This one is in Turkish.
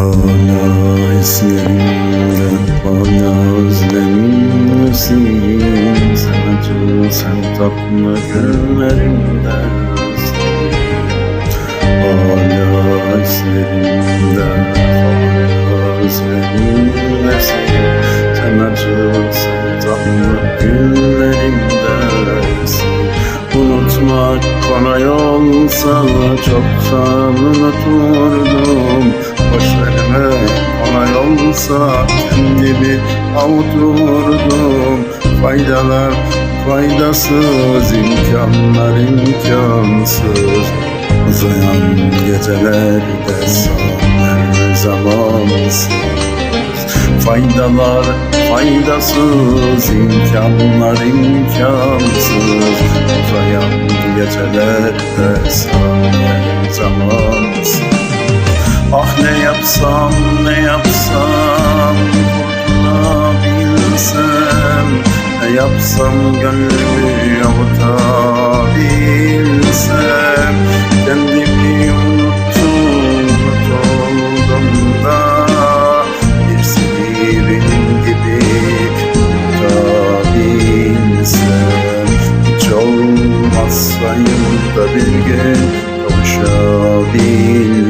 Hala hislerimde hala özlemimdesin Sen acı sen tatlı günlerimde Hala hislerimde hala özlemimdesin Sen acı sen tatlı günlerimdesin Unutmak kolay olsa çoktan unuturdum olsa kendimi avuturdum. Faydalar faydasız, imkanlar imkansız. Uzayan gecelerde sahner zamansız. Faydalar faydasız, imkanlar imkansız. Uzayan gecelerde sahner zamansız Ah ne yapsam ne yapsam kurtulabilsem Ne yapsam gönlümü avutabilsem. Kendimi unuttum kurtuldum da. Bir seni benim gibi tutabilsem Hiç olmazsa yılda bir gün kavuşabilsem.